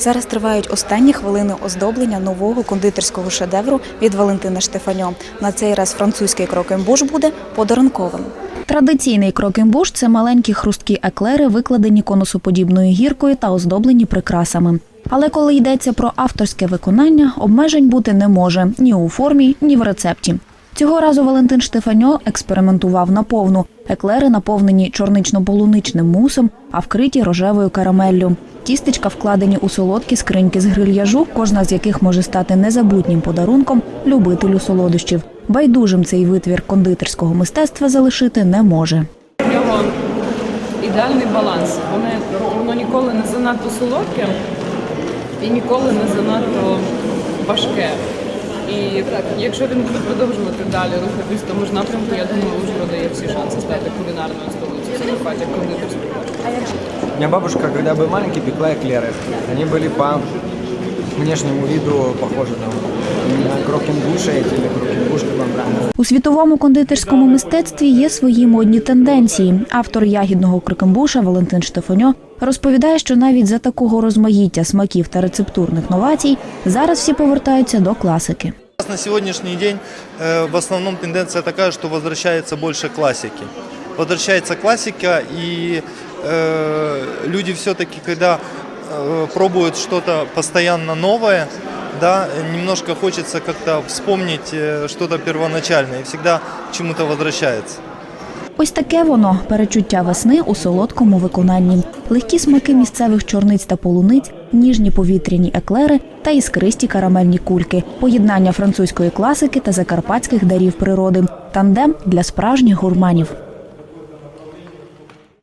Зараз тривають останні хвилини оздоблення нового кондитерського шедевру від Валентини Штефаньо. На цей раз французький крокембуш буде подарунковим. Традиційний крокембуш – це маленькі хрусткі еклери, викладені конусоподібною гіркою та оздоблені прикрасами. Але коли йдеться про авторське виконання, обмежень бути не може ні у формі, ні в рецепті. Цього разу Валентин Штефаньо експериментував наповну. Еклери наповнені чорнично-полуничним мусом, а вкриті рожевою карамеллю. Тістечка вкладені у солодкі скриньки з грильяжу, кожна з яких може стати незабутнім подарунком любителю солодощів. Байдужим цей витвір кондитерського мистецтва залишити не може. В нього ідеальний баланс. Воно, воно ніколи не занадто солодке і ніколи не занадто важке. І якщо він буде продовжувати далі рухатись в тому ж напрямку, я думаю, Ужгород дає всі шанси стати кулінарною столицею Закарпаття кондитерською. У меня бабушка, когда был маленький, пекла эклеры. Они были по внешнему виду похожи на, на крокенбуша или крокенбуш, как вам правильно. У світовому кондитерському мистецтві є свої модні тенденції. Автор ягідного крикембуша Валентин Штефаньо розповідає, що навіть за такого розмаїття смаків та рецептурних новацій зараз всі повертаються до класики. На сегодняшний день э, в основном тенденция такая, что возвращается больше классики. Возвращается классика, и э, люди все-таки, когда э, пробуют что-то постоянно новое, да, немножко хочется как-то вспомнить э, что-то первоначальное, и всегда к чему-то возвращается. Ось таке воно перечуття весни у солодкому виконанні. Легкі смаки місцевих чорниць та полуниць, ніжні повітряні еклери та іскристі карамельні кульки, поєднання французької класики та закарпатських дарів природи, тандем для справжніх гурманів.